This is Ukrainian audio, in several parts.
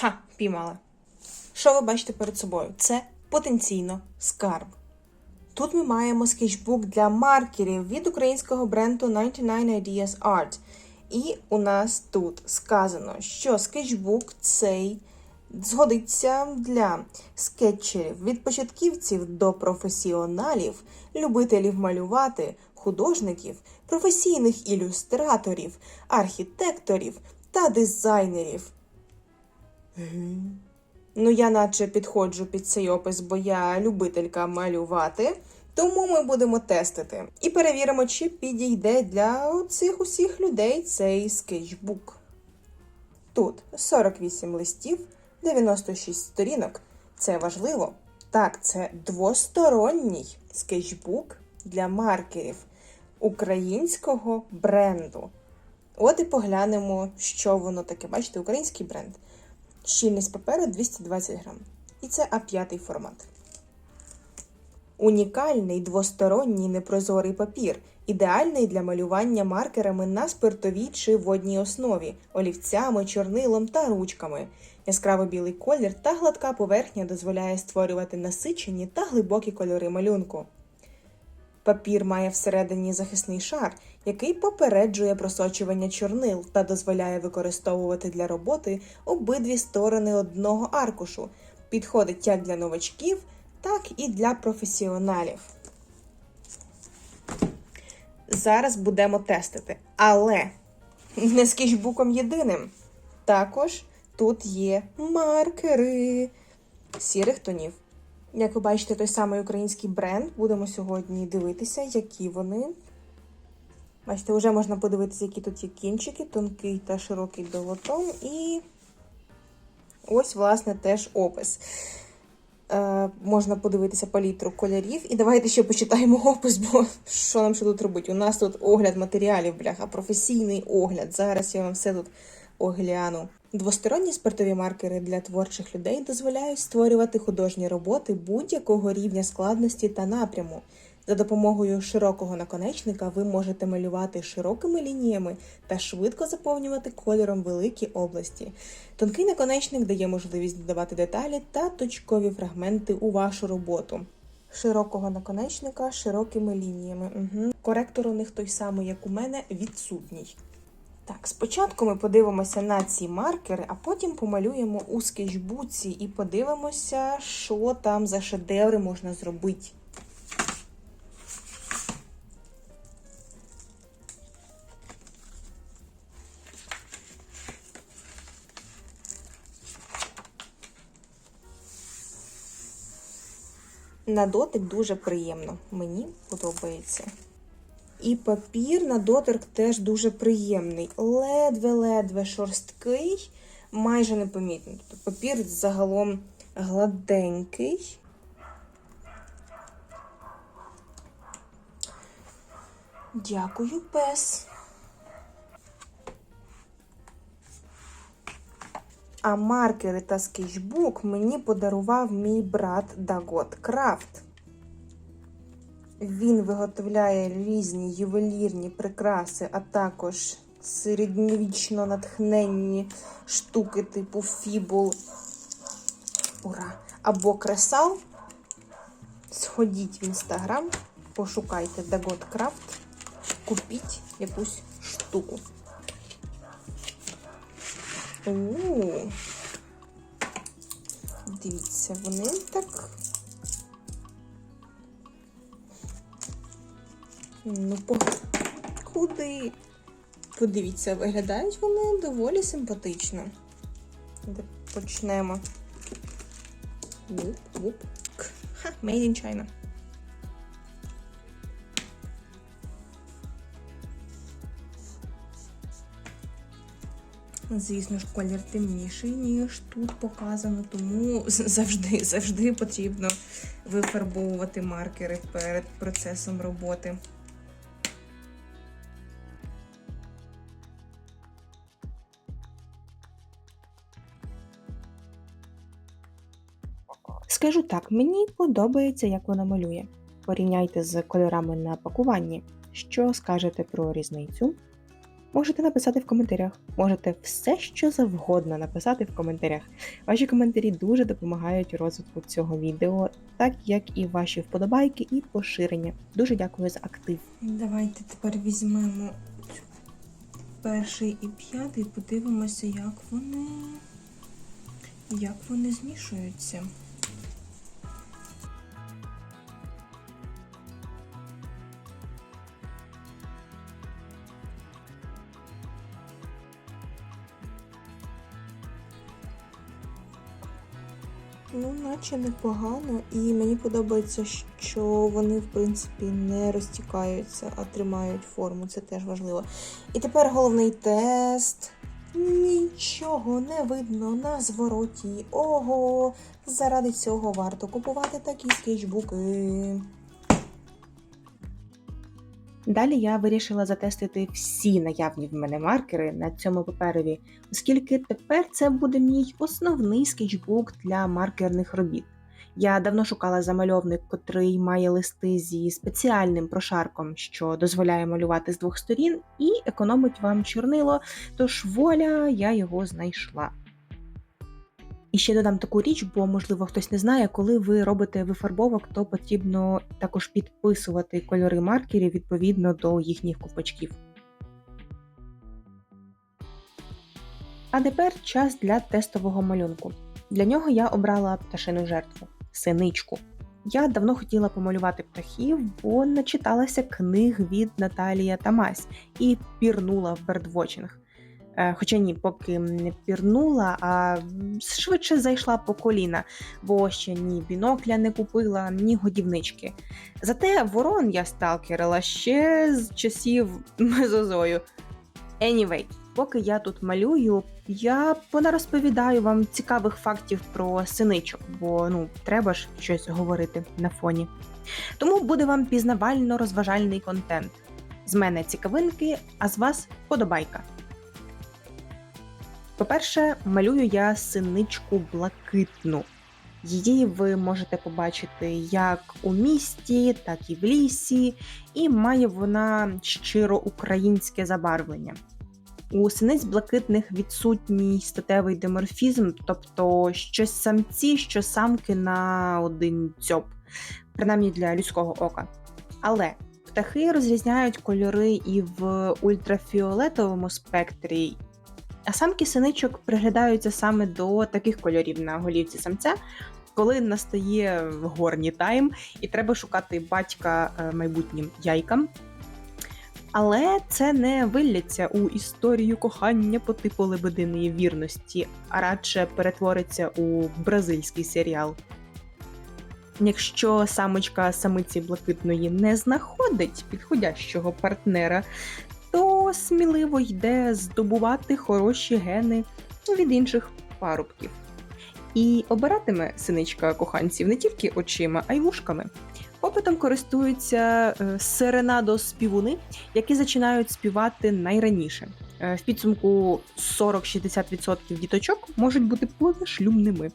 Ха, піймала. Що ви бачите перед собою? Це потенційно скарб. Тут ми маємо скетчбук для маркерів від українського бренду 99 Ideas Art. І у нас тут сказано, що скетчбук цей згодиться для скетчерів від початківців до професіоналів, любителів малювати, художників, професійних ілюстраторів, архітекторів та дизайнерів. Ну, я наче підходжу під цей опис, бо я любителька малювати. Тому ми будемо тестити і перевіримо, чи підійде для цих усіх людей цей скетчбук. Тут 48 листів, 96 сторінок. Це важливо. Так, це двосторонній скетчбук для маркерів українського бренду. От і поглянемо, що воно таке. Бачите, український бренд. Щільність паперу 220 грам. І це А5 формат. Унікальний двосторонній непрозорий папір, ідеальний для малювання маркерами на спиртовій чи водній основі, олівцями, чорнилом та ручками. Яскраво білий колір та гладка поверхня дозволяє створювати насичені та глибокі кольори малюнку. Папір має всередині захисний шар, який попереджує просочування чорнил та дозволяє використовувати для роботи обидві сторони одного аркушу. Підходить як для новачків, так і для професіоналів. Зараз будемо тестити. Але не скетчбуком єдиним. Також тут є маркери сірих тонів. Як ви бачите, той самий український бренд. Будемо сьогодні дивитися, які вони. Бачите, вже можна подивитися, які тут є кінчики, тонкий та широкий долотом. І ось, власне, теж опис. Е, можна подивитися палітру кольорів. І давайте ще почитаємо опис, бо що нам ще тут робити? У нас тут огляд матеріалів, бляха, професійний огляд. Зараз я вам все тут огляну. Двосторонні спиртові маркери для творчих людей дозволяють створювати художні роботи будь-якого рівня складності та напряму. За допомогою широкого наконечника ви можете малювати широкими лініями та швидко заповнювати кольором великі області. Тонкий наконечник дає можливість додавати деталі та точкові фрагменти у вашу роботу. Широкого наконечника широкими лініями. Угу. Коректор у них той самий, як у мене, відсутній. Так, спочатку ми подивимося на ці маркери, а потім помалюємо у скетчбуці і подивимося, що там за шедеври можна зробити. На дотик дуже приємно. Мені подобається. І папір на доторк теж дуже приємний. Ледве-ледве шорсткий, майже непомітний. Тобто папір загалом гладенький. Дякую, пес. А маркери та скетчбук мені подарував мій брат Дагот Крафт. Він виготовляє різні ювелірні прикраси, а також середньовічно натхненні штуки типу фібул. Ура! Або кресал. Сходіть в інстаграм, пошукайте Даготкрафт, купіть якусь штуку. У-у-у. Дивіться, вони так. Ну, куди? Подивіться, виглядають вони доволі симпатично. Почнемо. Вуп, вуп. Ха, made in China. Звісно ж, колір темніший, ніж тут показано, тому завжди, завжди потрібно вифарбовувати маркери перед процесом роботи. Скажу так, мені подобається, як вона малює. Порівняйте з кольорами на пакуванні. Що скажете про різницю? можете написати в коментарях. Можете все, що завгодно написати в коментарях. Ваші коментарі дуже допомагають розвитку цього відео, так як і ваші вподобайки і поширення. Дуже дякую за актив. Давайте тепер візьмемо перший і п'ятий, подивимося, як вони, як вони змішуються. Наче непогано, і мені подобається, що вони, в принципі, не розтікаються, а тримають форму. Це теж важливо. І тепер головний тест. Нічого не видно на звороті. Ого! Заради цього варто купувати такі скетчбуки. Далі я вирішила затестити всі наявні в мене маркери на цьому паперові, оскільки тепер це буде мій основний скетчбук для маркерних робіт. Я давно шукала замальовник, котрий має листи зі спеціальним прошарком, що дозволяє малювати з двох сторін, і економить вам чорнило, тож воля, я його знайшла. І ще додам таку річ, бо, можливо, хтось не знає, коли ви робите вифарбовок, то потрібно також підписувати кольори маркерів відповідно до їхніх ковпачків. А тепер час для тестового малюнку. Для нього я обрала пташину жертву синичку. Я давно хотіла помалювати птахів, бо начиталася книг від Наталія Тамась і пірнула в бердвочинг. Е, хоча ні, поки не пірнула, а швидше зайшла по коліна, бо ще ні бінокля не купила, ні годівнички. Зате ворон я сталкерила ще з часів мезозою. Anyway, поки я тут малюю, я понарозповідаю вам цікавих фактів про синичок, бо ну треба ж щось говорити на фоні. Тому буде вам пізнавально-розважальний контент. З мене цікавинки, а з вас подобайка. По-перше, малюю я синичку блакитну. Її ви можете побачити як у місті, так і в лісі, і має вона щиро українське забарвлення. У синиць блакитних відсутній статевий деморфізм, тобто щось самці, що самки на один дзьоб, принаймні для людського ока. Але птахи розрізняють кольори і в ультрафіолетовому спектрі, а самки синичок приглядаються саме до таких кольорів на голівці самця, коли настає горні тайм, і треба шукати батька е, майбутнім яйкам. Але це не вилляться у історію кохання по типу лебединої вірності, а радше перетвориться у бразильський серіал. Якщо самочка самиці блакитної не знаходить підходящого партнера, то сміливо йде здобувати хороші гени від інших парубків. І обиратиме синичка коханців не тільки очима, а й вушками. Попитом користуються е, серенадо співуни, які починають співати найраніше. Е, в підсумку 40-60% діточок можуть бути позашлюбними.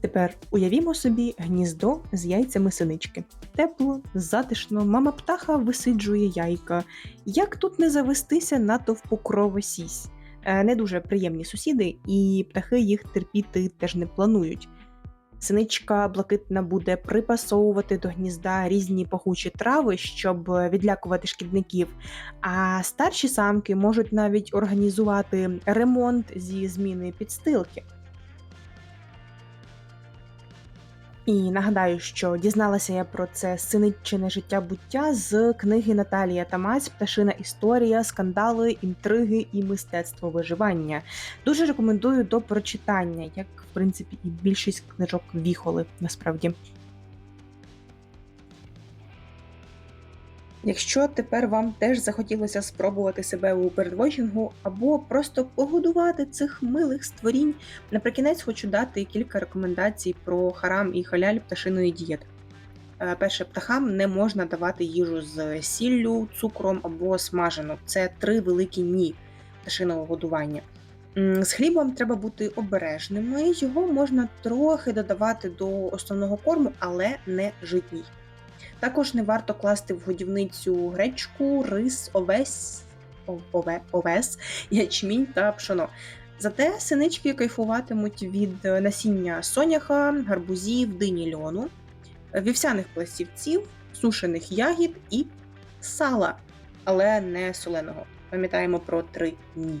Тепер уявімо собі гніздо з яйцями синички. Тепло, затишно, мама птаха висиджує яйка. Як тут не завестися натовпу кровосісь? Е, не дуже приємні сусіди, і птахи їх терпіти теж не планують. Синичка блакитна буде припасовувати до гнізда різні пахучі трави, щоб відлякувати шкідників. А старші самки можуть навіть організувати ремонт зі зміни підстилки. І нагадаю, що дізналася я про це синиччине життя буття з книги Наталія Тамаць Пташина історія, скандали, інтриги і мистецтво виживання. Дуже рекомендую до прочитання, як в принципі і більшість книжок віхоли насправді. Якщо тепер вам теж захотілося спробувати себе у передвочингу або просто погодувати цих милих створінь, наприкінець хочу дати кілька рекомендацій про харам і халяль пташиної дієти. Е, перше, птахам не можна давати їжу з сіллю, цукром або смажену. Це три великі ні пташиного годування. З хлібом треба бути обережними, його можна трохи додавати до основного корму, але не житній. Також не варто класти в годівницю гречку, рис, овес, ове, овес, ячмінь та пшоно. Зате синички кайфуватимуть від е, насіння соняха, гарбузів, дині льону, е, вівсяних пластівців, сушених ягід і сала, але не соленого. Пам'ятаємо про три ні.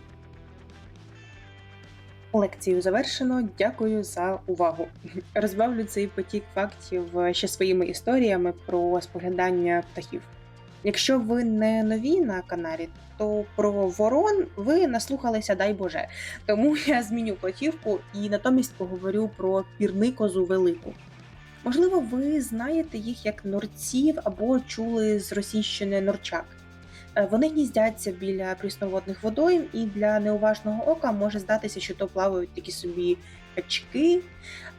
Лекцію завершено. Дякую за увагу. Розбавлю цей потік фактів е, ще своїми історіями про споглядання птахів. Якщо ви не нові на каналі, то про ворон ви наслухалися, дай Боже. Тому я зміню платівку і натомість поговорю про пірникозу велику. Можливо, ви знаєте їх як норців або чули з російщини норчак. Е, Вони гніздяться біля прісноводних водойм, і для неуважного ока може здатися, що то плавають такі собі качки.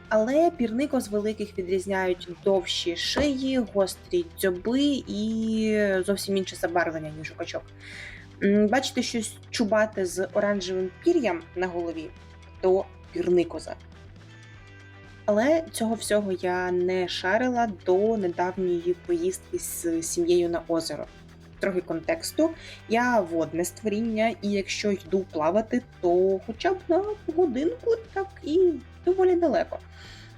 Але пірникоз великих відрізняють довші шиї, гострі дзьоби і зовсім інше забарвлення, ніж у качок. Бачите щось чубате з оранжевим пір'ям на голові, то пірникоза. Але цього всього я не шарила до недавньої поїздки з сім'єю на озеро. Трохи контексту. Я водне створіння, і якщо йду плавати, то хоча б на годинку, так і доволі далеко.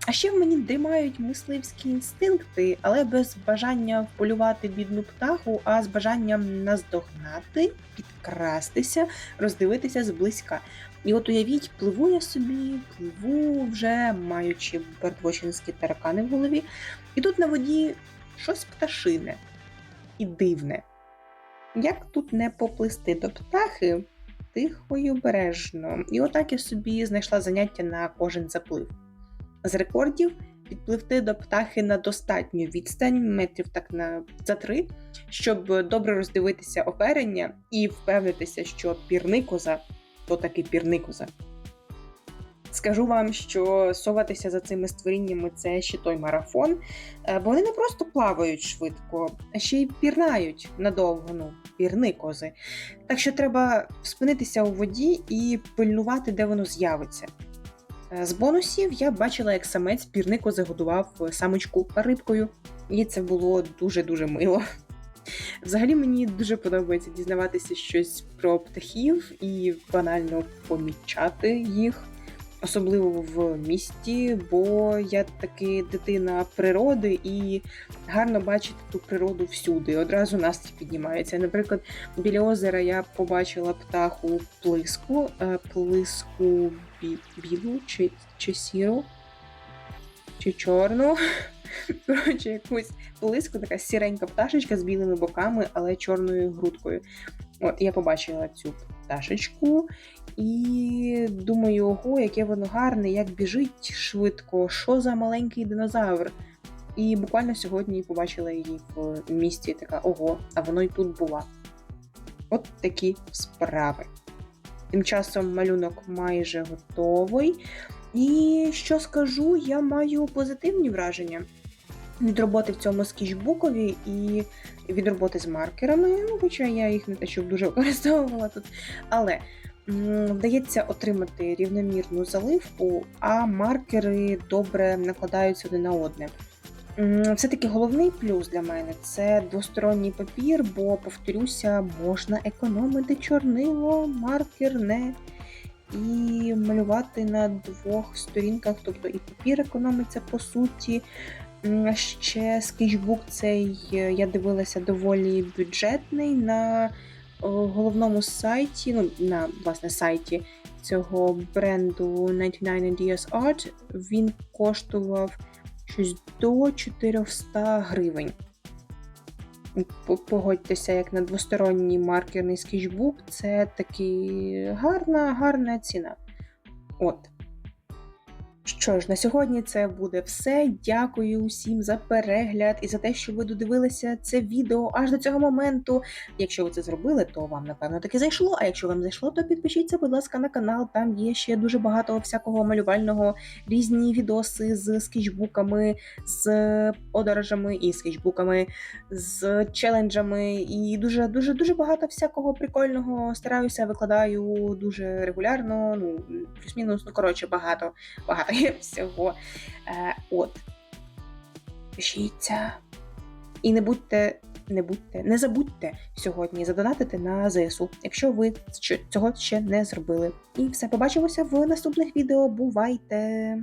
А ще в мені дрімають мисливські інстинкти, але без бажання вполювати бідну птаху, а з бажанням наздогнати, підкрастися, роздивитися зблизька. І от уявіть, пливу я собі, пливу вже маючи бертвочинські таракани в голові, і тут на воді щось пташине і дивне. Як тут не поплисти до птахи, тихо й обережно. І отак я собі знайшла заняття на кожен заплив. З рекордів підпливти до птахи на достатню відстань, метрів так на за три, щоб добре роздивитися оперення і впевнитися, що пірникоза то таки пірникоза. Скажу вам, що соватися за цими створіннями це ще той марафон, е, бо вони не просто плавають швидко, а ще й пірнають надовго, ну, пірникози. Так що треба спинитися у воді і пильнувати, де воно з'явиться. Е, З бонусів я бачила, як самець пірникози годував самочку рибкою, і це було дуже-дуже мило. Взагалі мені дуже подобається дізнаватися щось про птахів і банально помічати їх, особливо в місті, бо я таки дитина природи і гарно бачити ту природу всюди. Одразу настрій піднімається. Наприклад, біля озера я побачила птаху плиску, е, плиску бі- білу чи, чи сіру, чи чорну. Коротше, якусь близько така сіренька пташечка з білими боками, але чорною грудкою. От я побачила цю пташечку і думаю, ого, яке воно гарне, як біжить швидко, що за маленький динозавр. І буквально сьогодні побачила її в місті, така ого, а воно й тут була. От такі справи. Тим часом малюнок майже готовий. І що скажу, я маю позитивні враження від роботи в цьому скетчбукові і від роботи з маркерами. Ну, хоча я їх не те, щоб дуже використовувала тут. Але вдається отримати рівномірну заливку, а маркери добре накладаються один на одне. Все-таки головний плюс для мене це двосторонній папір, бо, повторюся, можна економити чорнило, маркер не. І малювати на двох сторінках, тобто і папір економиться по суті. Ще скетчбук цей е, я дивилася доволі бюджетний на головному сайті, ну на власне сайті цього бренду 99 Ideas Art. Він коштував щось до 400 гривень. Погодьтеся, як на двосторонній маркерний скетчбук, це таки гарна, гарна ціна. От. Що ж, на сьогодні це буде все. Дякую усім за перегляд і за те, що ви додивилися це відео аж до цього моменту. Якщо ви це зробили, то вам напевно таки зайшло. А якщо вам зайшло, то підпишіться, будь ласка, на канал. Там є ще дуже багато всякого малювального, різні відоси з скетчбуками, з подорожами і скетчбуками, з челенджами, і дуже дуже дуже багато всякого прикольного стараюся, викладаю дуже регулярно. Ну плюс-мінус, ну коротше, багато багато є всього. Е, от. Пишіться, І не будьте, не будьте, не забудьте сьогодні задонатити на ЗСУ, якщо ви цього ще не зробили. І все побачимося в наступних відео. Бувайте!